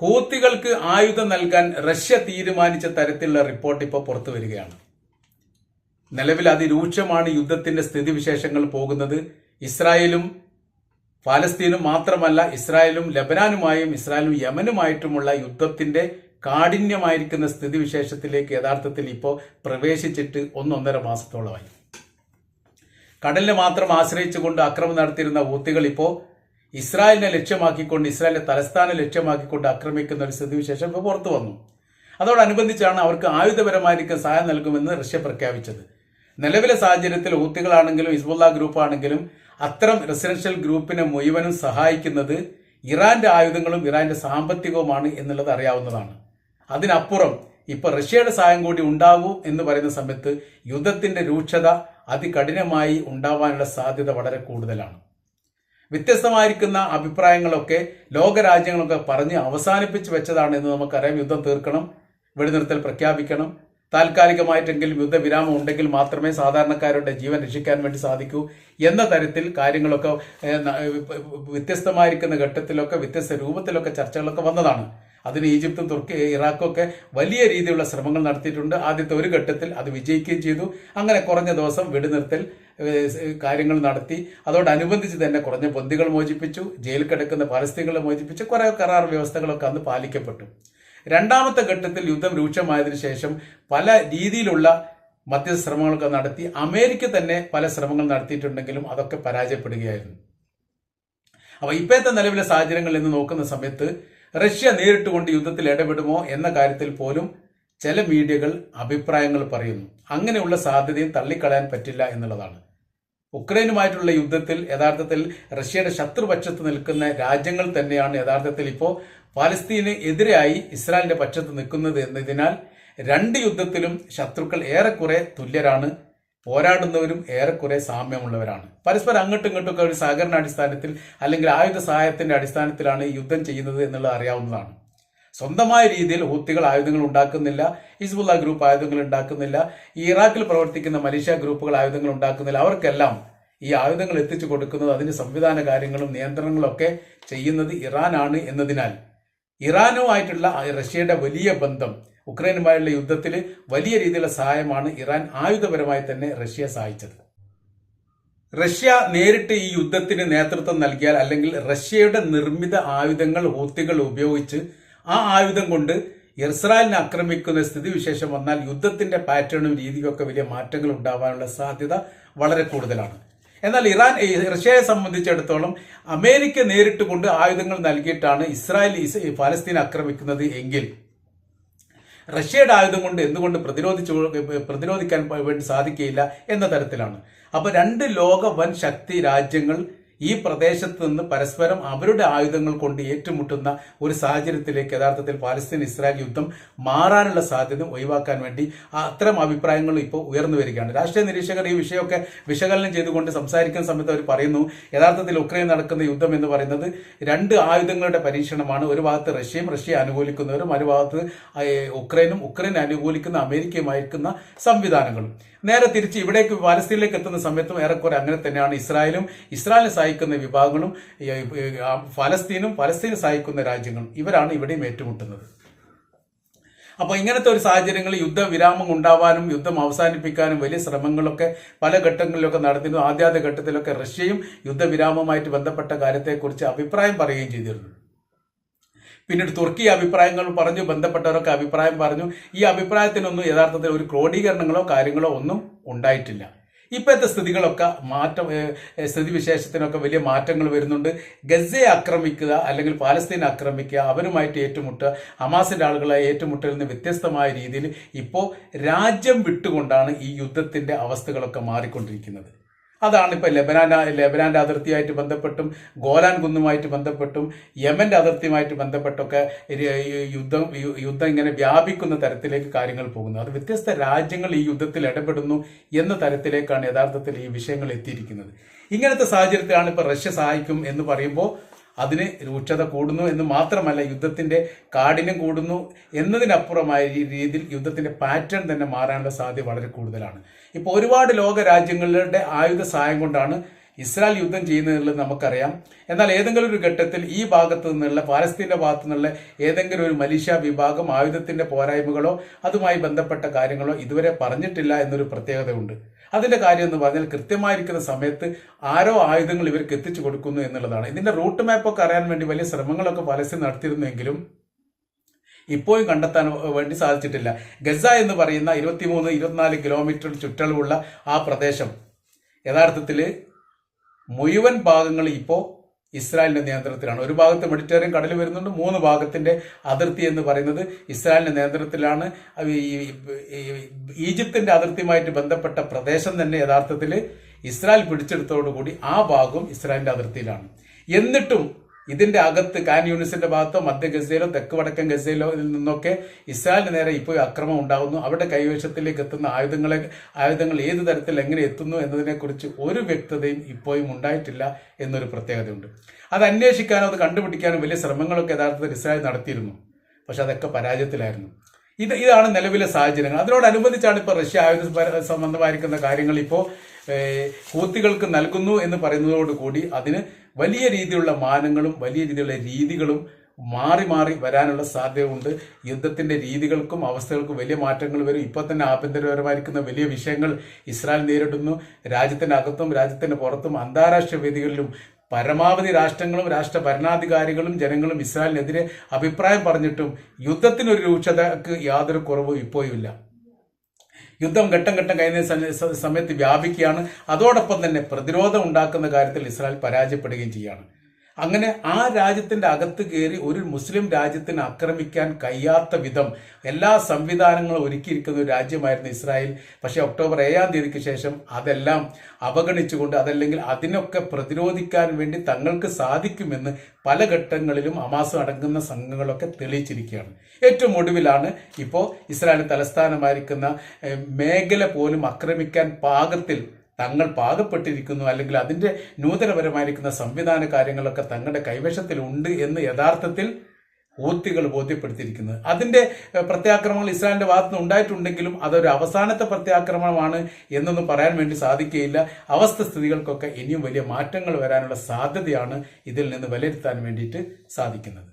ഹൂത്തികൾക്ക് ആയുധം നൽകാൻ റഷ്യ തീരുമാനിച്ച തരത്തിലുള്ള റിപ്പോർട്ട് ഇപ്പോൾ പുറത്തു വരികയാണ്. നിലവിൽ അതിരൂക്ഷമാണ് യുദ്ധത്തിന്റെ സ്ഥിതിവിശേഷങ്ങൾ പോകുന്നത്. ഇസ്രായേലും ഫലസ്തീനും മാത്രമല്ല ഇസ്രായേലും ലബനാനുമായും ഇസ്രായേലും യമനുമായിട്ടുമുള്ള യുദ്ധത്തിന്റെ കാഠിന്യമായിരിക്കുന്ന സ്ഥിതിവിശേഷത്തിലേക്ക് യഥാർത്ഥത്തിൽ ഇപ്പോൾ പ്രവേശിച്ചിട്ട് ഒന്നൊന്നര മാസത്തോളമായി. കടലിനെ മാത്രം ആശ്രയിച്ചുകൊണ്ട് അക്രമം നടത്തിയിരുന്ന ഊത്തികൾ ഇപ്പോൾ ഇസ്രായേലിനെ ലക്ഷ്യമാക്കിക്കൊണ്ട് ഇസ്രായേലിന്റെ തലസ്ഥാനം ലക്ഷ്യമാക്കിക്കൊണ്ട് ആക്രമിക്കുന്ന ഒരു സ്ഥിതിവിശേഷം ഇപ്പോൾ പുറത്തു വന്നു. അതോടനുബന്ധിച്ചാണ് അവർക്ക് ആയുധപരമായിരിക്കും സഹായം നൽകുമെന്ന് റഷ്യ പ്രഖ്യാപിച്ചത്. നിലവിലെ സാഹചര്യത്തിൽ ഊത്തികളാണെങ്കിലും ഹിസ്ബുള്ള ഗ്രൂപ്പാണെങ്കിലും അത്തരം റെസിഡൻഷ്യൽ ഗ്രൂപ്പിനെ മുഴുവനും സഹായിക്കുന്നത് ഇറാന്റെ ആയുധങ്ങളും ഇറാന്റെ സാമ്പത്തികവുമാണ് എന്നുള്ളത് അറിയാവുന്നതാണ്. അതിനപ്പുറം ഇപ്പൊ റഷ്യയുടെ സഹായം കൂടി ഉണ്ടാവൂ എന്ന് പറയുന്ന സമയത്ത് യുദ്ധത്തിന്റെ രൂക്ഷത അതികഠിനമായി ഉണ്ടാവാനുള്ള സാധ്യത വളരെ കൂടുതലാണ്. വ്യത്യസ്തമായിരിക്കുന്ന അഭിപ്രായങ്ങളൊക്കെ ലോകരാജ്യങ്ങളൊക്കെ പറഞ്ഞ് അവസാനിപ്പിച്ച് വെച്ചതാണ് എന്ന് നമുക്കറിയാം. യുദ്ധം തീർക്കണം വെടിനിർത്തൽ പ്രഖ്യാപിക്കണം. താൽക്കാലികമായിട്ടെങ്കിലും യുദ്ധവിരാമം ഉണ്ടെങ്കിൽ മാത്രമേ സാധാരണക്കാരുടെ ജീവൻ രക്ഷിക്കാൻ വേണ്ടി സാധിക്കൂ എന്ന തരത്തിൽ കാര്യങ്ങളൊക്കെ വ്യത്യസ്തമായിരിക്കുന്ന ഘട്ടത്തിലൊക്കെ വ്യത്യസ്ത രൂപത്തിലൊക്കെ ചർച്ചകളൊക്കെ വന്നതാണ്. അതിന് ഈജിപ്തും തുർക്കി ഇറാഖും ഒക്കെ വലിയ രീതിയിലുള്ള ശ്രമങ്ങൾ നടത്തിയിട്ടുണ്ട്. ആദ്യത്തെ ഒരു ഘട്ടത്തിൽ അത് വിജയിക്കുകയും ചെയ്തു. അങ്ങനെ കുറഞ്ഞ ദിവസം വെടിനിർത്തൽ കാര്യങ്ങൾ നടത്തി. അതോടനുബന്ധിച്ച് തന്നെ കുറഞ്ഞ ബന്ദികൾ മോചിപ്പിച്ചു. ജയിലിൽ കിടക്കുന്ന പാലസ്തീനുകളെ മോചിപ്പിച്ച്. കുറെ കരാർ വ്യവസ്ഥകളൊക്കെ അന്ന് പാലിക്കപ്പെട്ടു. രണ്ടാമത്തെ ഘട്ടത്തിൽ യുദ്ധം രൂക്ഷമായതിനു ശേഷം പല രീതിയിലുള്ള മധ്യസ്ഥ ശ്രമങ്ങളൊക്കെ നടത്തി. അമേരിക്ക തന്നെ പല ശ്രമങ്ങൾ നടത്തിയിട്ടുണ്ടെങ്കിലും അതൊക്കെ പരാജയപ്പെടുകയായിരുന്നു. അപ്പൊ ഇപ്പോഴത്തെ നിലവിലെ സാഹചര്യങ്ങൾ എന്ന് നോക്കുന്ന സമയത്ത് റഷ്യ നേരിട്ട് കൊണ്ട് യുദ്ധത്തിൽ ഇടപെടുമോ എന്ന കാര്യത്തിൽ പോലും ചില മീഡിയകൾ അഭിപ്രായങ്ങൾ പറയുന്നു. അങ്ങനെയുള്ള സാധ്യതയും തള്ളിക്കളയാൻ പറ്റില്ല എന്നുള്ളതാണ്. ഉക്രൈനുമായിട്ടുള്ള യുദ്ധത്തിൽ യഥാർത്ഥത്തിൽ റഷ്യയുടെ ശത്രുപക്ഷത്ത് നിൽക്കുന്ന രാജ്യങ്ങൾ തന്നെയാണ് യഥാർത്ഥത്തിൽ ഇപ്പോൾ പാലസ്തീന് എതിരായി ഇസ്രായേലിന്റെ പക്ഷത്ത് നിൽക്കുന്നത് എന്നതിനാൽ രണ്ട് യുദ്ധത്തിലും ശത്രുക്കൾ ഏറെക്കുറെ തുല്യരാണ്. പോരാടുന്നവരും ഏറെക്കുറെ സാമ്യമുള്ളവരാണ്. പരസ്പരം അങ്ങോട്ടും ഇങ്ങോട്ടും ഒക്കെ ഒരു സഹകരണ അടിസ്ഥാനത്തിൽ അല്ലെങ്കിൽ ആയുധ സഹായത്തിന്റെ അടിസ്ഥാനത്തിലാണ് യുദ്ധം ചെയ്യുന്നത് എന്നുള്ളത് അറിയാവുന്നതാണ്. സ്വന്തമായ രീതിയിൽ ഹൂത്തികൾ ആയുധങ്ങൾ ഉണ്ടാക്കുന്നില്ല ഹിസ്ബുല്ല ഗ്രൂപ്പ് ആയുധങ്ങൾ ഉണ്ടാക്കുന്നില്ല ഇറാഖിൽ പ്രവർത്തിക്കുന്ന മലേഷ്യ ഗ്രൂപ്പുകൾ ആയുധങ്ങൾ ഉണ്ടാക്കുന്നില്ല. അവർക്കെല്ലാം ഈ ആയുധങ്ങൾ എത്തിച്ചു കൊടുക്കുന്നത് അതിന് സംവിധാന കാര്യങ്ങളും നിയന്ത്രണങ്ങളും ഒക്കെ ചെയ്യുന്നത് ഇറാനാണ് എന്നതിനാൽ ഇറാനുമായിട്ടുള്ള റഷ്യയുടെ വലിയ ബന്ധം ഉക്രൈനുമായുള്ള യുദ്ധത്തിൽ വലിയ രീതിയിലുള്ള സഹായമാണ് ഇറാൻ ആയുധപരമായി തന്നെ റഷ്യയെ സഹായിച്ചത്. റഷ്യ നേരിട്ട് ഈ യുദ്ധത്തിന് നേതൃത്വം നൽകിയാൽ അല്ലെങ്കിൽ റഷ്യയുടെ നിർമ്മിത ആയുധങ്ങൾ ഹൂത്തികൾ ഉപയോഗിച്ച് ആ ആയുധം കൊണ്ട് ഇസ്രായേലിനെ ആക്രമിക്കുന്ന സ്ഥിതിവിശേഷം വന്നാൽ യുദ്ധത്തിന്റെ പാറ്റേണും രീതിയൊക്കെ വലിയ മാറ്റങ്ങൾ ഉണ്ടാവാനുള്ള സാധ്യത വളരെ കൂടുതലാണ്. എന്നാൽ ഇറാൻ റഷ്യയെ സംബന്ധിച്ചിടത്തോളം അമേരിക്ക നേരിട്ട് കൊണ്ട് ആയുധങ്ങൾ നൽകിയിട്ടാണ് ഇസ്രായേൽ ഇസ് ഫലസ്തീൻ ആക്രമിക്കുന്നത് എങ്കിൽ റഷ്യയുടെ ആയുധം കൊണ്ട് എന്തുകൊണ്ട് പ്രതിരോധിച്ചു പ്രതിരോധിക്കാൻ വേണ്ടി സാധിക്കുകയില്ല എന്ന തരത്തിലാണ്. അപ്പോൾ രണ്ട് ലോക വൻ ശക്തി രാജ്യങ്ങൾ ഈ പ്രദേശത്ത് നിന്ന് പരസ്പരം അവരുടെ ആയുധങ്ങൾ കൊണ്ട് ഏറ്റുമുട്ടുന്ന ഒരു സാഹചര്യത്തിലേക്ക് യഥാർത്ഥത്തിൽ പാലസ്തീൻ ഇസ്രായേൽ യുദ്ധം മാറാനുള്ള സാധ്യത ഒഴിവാക്കാൻ വേണ്ടി അത്തരം അഭിപ്രായങ്ങൾ ഇപ്പോൾ ഉയർന്നു വരികയാണ്. രാഷ്ട്രീയ നിരീക്ഷകർ ഈ വിഷയമൊക്കെ വിശകലനം ചെയ്തുകൊണ്ട് സംസാരിക്കുന്ന സമയത്ത് അവർ പറയുന്നു യഥാർത്ഥത്തിൽ ഉക്രൈൻ നടക്കുന്ന യുദ്ധം എന്ന് പറയുന്നത് രണ്ട് ആയുധങ്ങളുടെ പരീക്ഷണമാണ്. ഒരു ഭാഗത്ത് റഷ്യയും റഷ്യ അനുകൂലിക്കുന്നവരും മറുഭാഗത്ത് ഭാഗത്ത് ഉക്രൈനും ഉക്രൈൻ അനുകൂലിക്കുന്ന അമേരിക്കയുമായിരിക്കുന്ന സംവിധാനങ്ങളും. നേരെ തിരിച്ച് ഇവിടേക്ക് പാലസ്തീനിലേക്ക് എത്തുന്ന സമയത്തും ഏറെക്കുറെ അങ്ങനെ തന്നെയാണ് ഇസ്രായേലും. ഇസ്രായേലിനെ സഹായിക്കുന്ന വിഭാഗങ്ങളും ഫലസ്തീനും ഫലസ്തീനെ സഹായിക്കുന്ന രാജ്യങ്ങളും ഇവരാണ് ഇവിടെയും ഏറ്റുമുട്ടുന്നത്. അപ്പോൾ ഇങ്ങനത്തെ ഒരു സാഹചര്യങ്ങളിൽ യുദ്ധവിരാമം ഉണ്ടാവാനും യുദ്ധം അവസാനിപ്പിക്കാനും വലിയ ശ്രമങ്ങളൊക്കെ പല ഘട്ടങ്ങളിലൊക്കെ നടത്തിയിരുന്നു ആദ്യാദ്യ ഘട്ടത്തിലൊക്കെ റഷ്യയും യുദ്ധവിരാമമായിട്ട് ബന്ധപ്പെട്ട കാര്യത്തെക്കുറിച്ച് അഭിപ്രായം പറയുകയും ചെയ്തിരുന്നു. പിന്നീട് തുർക്കി അഭിപ്രായങ്ങൾ പറഞ്ഞു ബന്ധപ്പെട്ടവരൊക്കെ അഭിപ്രായം പറഞ്ഞു. ഈ അഭിപ്രായത്തിനൊന്നും യഥാർത്ഥത്തിൽ ഒരു ക്രോഡീകരണങ്ങളോ കാര്യങ്ങളോ ഒന്നും ഉണ്ടായിട്ടില്ല. ഇപ്പോഴത്തെ സ്ഥിതികളൊക്കെ മാറ്റം സ്ഥിതി വിശേഷത്തിനൊക്കെ സ്ഥിതിവിശേഷത്തിനൊക്കെ വലിയ മാറ്റങ്ങൾ വരുന്നുണ്ട്. ഗസയെ ആക്രമിക്കുക അല്ലെങ്കിൽ പാലസ്തീൻ ആക്രമിക്കുക അവരുമായിട്ട് ഏറ്റുമുട്ടുക ഹമാസിന്റെ ആളുകളെ ഏറ്റുമുട്ടലിൽ നിന്ന് വ്യത്യസ്തമായ രീതിയിൽ ഇപ്പോൾ രാജ്യം വിട്ടുകൊണ്ടാണ് ഈ യുദ്ധത്തിന്റെ അവസ്ഥകളൊക്കെ മാറിക്കൊണ്ടിരിക്കുന്നത്. അതാണ് ഇപ്പോൾ ലെബനാൻ ലെബനാന്റെ അതിർത്തിയായിട്ട് ബന്ധപ്പെട്ടും ഗോലാൻ കുന്നുമായിട്ട് ബന്ധപ്പെട്ടും യമന്റെ അതിർത്തിയുമായിട്ട് ബന്ധപ്പെട്ടൊക്കെ യുദ്ധം യുദ്ധം ഇങ്ങനെ വ്യാപിക്കുന്ന തരത്തിലേക്ക് കാര്യങ്ങൾ പോകുന്നു. അത് വ്യത്യസ്ത രാജ്യങ്ങൾ ഈ യുദ്ധത്തിൽ ഇടപെടുന്നു എന്ന തരത്തിലേക്കാണ് യഥാർത്ഥത്തിൽ ഈ വിഷയങ്ങൾ എത്തിയിരിക്കുന്നത്. ഇങ്ങനത്തെ സാഹചര്യത്തിലാണ് ഇപ്പോൾ റഷ്യ സഹായിക്കും എന്ന് പറയുമ്പോൾ അതിന് രൂക്ഷത കൂടുന്നു എന്ന് മാത്രമല്ല യുദ്ധത്തിന്റെ കാഠിന്യം കൂടുന്നു എന്നതിനപ്പുറമായ രീതിയിൽ യുദ്ധത്തിന്റെ പാറ്റേൺ തന്നെ മാറാനുള്ള സാധ്യത വളരെ കൂടുതലാണ്. ഇപ്പോൾ ഒരുപാട് ലോക രാജ്യങ്ങളുടെ ആയുധ സഹായം കൊണ്ടാണ് ഇസ്രായേൽ യുദ്ധം ചെയ്യുന്നതെന്ന് നമുക്കറിയാം. എന്നാൽ ഏതെങ്കിലും ഒരു ഘട്ടത്തിൽ ഈ ഭാഗത്തു നിന്നുള്ള പാലസ്തീന്റെ ഭാഗത്തു നിന്നുള്ള ഏതെങ്കിലും ഒരു മലീഷ്യ വിഭാഗം ആയുധത്തിന്റെ പോരായ്മകളോ അതുമായി ബന്ധപ്പെട്ട കാര്യങ്ങളോ ഇതുവരെ പറഞ്ഞിട്ടില്ല എന്നൊരു പ്രത്യേകതയുണ്ട്. അതിന്റെ കാര്യം എന്ന് പറഞ്ഞാൽ കൃത്യമായിരിക്കുന്ന സമയത്ത് ആരോ ആയുധങ്ങൾ ഇവർക്ക് എത്തിച്ചു കൊടുക്കുന്നു എന്നുള്ളതാണ്. ഇതിന്റെ റൂട്ട് മാപ്പൊക്കെ അറിയാൻ വേണ്ടി വലിയ ശ്രമങ്ങളൊക്കെ പലസ്തീൻ നടത്തിയിരുന്നെങ്കിലും ഇപ്പോഴും കണ്ടെത്താൻ വേണ്ടി സാധിച്ചിട്ടില്ല. ഗസ എന്ന് പറയുന്ന ഇരുപത്തിമൂന്ന് ഇരുപത്തിനാല് കിലോമീറ്റർ ചുറ്റളവുള്ള ആ പ്രദേശം യഥാർത്ഥത്തിൽ മുഴുവൻ ഭാഗങ്ങൾ ഇപ്പോൾ ഇസ്രായേലിന്റെ നിയന്ത്രണത്തിലാണ്. ഒരു ഭാഗത്ത് മെഡിറ്ററേനിയൻ കടൽ വരുന്നുണ്ട് മൂന്ന് ഭാഗത്തിന്റെ അതിർത്തി എന്ന് പറയുന്നത് ഇസ്രായേലിന്റെ നിയന്ത്രണത്തിലാണ്. ഈജിപ്തിന്റെ അതിർത്തിയുമായിട്ട് ബന്ധപ്പെട്ട പ്രദേശം തന്നെ യഥാർത്ഥത്തിൽ ഇസ്രായേൽ പിടിച്ചെടുത്തോടുകൂടി ആ ഭാഗവും ഇസ്രായേലിന്റെ അതിർത്തിയിലാണ്. എന്നിട്ടും ഇതിന്റെ അകത്ത് കാൻ യൂണിസിന്റെ ഭാഗത്തോ മധ്യ ഗസയിലോ തെക്ക് വടക്കൻ ഗസയിലോ ഇതിൽ നിന്നൊക്കെ ഇസ്രായേലിന് നേരെ ഇപ്പോൾ അക്രമം ഉണ്ടാകുന്നു അവരുടെ കൈവശത്തിലേക്ക് എത്തുന്ന ആയുധങ്ങളെ ആയുധങ്ങൾ ഏത് തരത്തിൽ എങ്ങനെ എത്തുന്നു എന്നതിനെക്കുറിച്ച് ഒരു വ്യക്തതയും ഇപ്പോഴും ഉണ്ടായിട്ടില്ല എന്നൊരു പ്രത്യേകതയുണ്ട്. അത് അന്വേഷിക്കാനോ അത് കണ്ടുപിടിക്കാനോ വലിയ ശ്രമങ്ങളൊക്കെ യഥാർത്ഥത്തിൽ ഇസ്രായേൽ നടത്തിയിരുന്നു. പക്ഷെ അതൊക്കെ പരാജയത്തിലായിരുന്നു. ഇത് ഇതാണ് നിലവിലെ സാഹചര്യങ്ങൾ. അതിനോടനുബന്ധിച്ചാണ് ഇപ്പോൾ റഷ്യ ആയുധ സംബന്ധമായിരിക്കുന്ന കാര്യങ്ങൾ ഇപ്പോൾ കൂത്തികൾക്ക് നൽകുന്നു എന്ന് പറയുന്നതോടുകൂടി അതിന് വലിയ രീതിയിലുള്ള മാനങ്ങളും വലിയ രീതിയിലുള്ള രീതികളും മാറി മാറി വരാനുള്ള സാധ്യതയുണ്ട്. യുദ്ധത്തിന്റെ രീതികൾക്കും അവസ്ഥകൾക്കും വലിയ മാറ്റങ്ങൾ വരും. ഇപ്പോൾ തന്നെ ആഭ്യന്തരപരമായിരിക്കുന്ന വലിയ വിഷയങ്ങൾ ഇസ്രായേൽ നേരിടുന്നു. രാജ്യത്തിന്റെ അകത്തും രാജ്യത്തിന്റെ പുറത്തും അന്താരാഷ്ട്ര വേദികളിലും പരമാവധി രാഷ്ട്രങ്ങളും രാഷ്ട്ര ഭരണാധികാരികളും ജനങ്ങളും ഇസ്രായേലിനെതിരെ അഭിപ്രായം പറഞ്ഞിട്ടും യുദ്ധത്തിനൊരു രൂക്ഷതക്ക് യാതൊരു കുറവും ഇപ്പോഴും യുദ്ധം ഘട്ടം ഘട്ടം കഴിയുന്ന സമയത്ത് വ്യാപിക്കുകയാണ്. അതോടൊപ്പം തന്നെ പ്രതിരോധം ഉണ്ടാക്കുന്ന കാര്യത്തിൽ ഇസ്രായേൽ പരാജയപ്പെടുകയും ചെയ്യുകയാണ് അങ്ങനെ ആ രാജ്യത്തിന്റെ അകത്ത് കയറി ഒരു മുസ്ലിം രാജ്യത്തിന് ആക്രമിക്കാൻ കഴിയാത്ത വിധം എല്ലാ സംവിധാനങ്ങളും ഒരുക്കിയിരിക്കുന്ന ഒരു രാജ്യമായിരുന്നു ഇസ്രായേൽ. പക്ഷേ ഒക്ടോബർ ഏഴാം തീയതിക്ക് ശേഷം അതെല്ലാം അവഗണിച്ചുകൊണ്ട് അതല്ലെങ്കിൽ അതിനൊക്കെ പ്രതിരോധിക്കാൻ വേണ്ടി തങ്ങൾക്ക് സാധിക്കുമെന്ന് പല ഘട്ടങ്ങളിലും അമാസം അടങ്ങുന്ന സംഘങ്ങളൊക്കെ തെളിയിച്ചിരിക്കുകയാണ്. ഏറ്റവും ഒടുവിലാണ് ഇപ്പോൾ ഇസ്രായേൽ തലസ്ഥാനമായിരിക്കുന്ന മേഖല പോലും ആക്രമിക്കാൻ പാകത്തിൽ തങ്ങൾ പാകപ്പെട്ടിരിക്കുന്നു അല്ലെങ്കിൽ അതിന്റെ നൂതനപരമായിരിക്കുന്ന സംവിധാന കാര്യങ്ങളൊക്കെ തങ്ങളുടെ കൈവശത്തിലുണ്ട് എന്ന് യഥാർത്ഥത്തിൽ ഊത്തികൾ ബോധ്യപ്പെടുത്തിയിരിക്കുന്നത്. അതിന്റെ പ്രത്യാക്രമങ്ങൾ പ്രത്യാക്രമണങ്ങൾ ഇസ്രായേലിന്റെ ഭാഗത്ത് നിന്ന് ഉണ്ടായിട്ടുണ്ടെങ്കിലും അതൊരു അവസാനത്തെ പ്രത്യാക്രമണമാണ് എന്നൊന്നും പറയാൻ വേണ്ടി സാധിക്കുകയില്ല. അവസ്ഥ സ്ഥിതികൾക്കൊക്കെ ഇനിയും വലിയ മാറ്റങ്ങൾ വരാനുള്ള സാധ്യതയാണ് ഇതിൽ നിന്ന് വിലയിരുത്താൻ വേണ്ടിയിട്ട് സാധിക്കുന്നത്.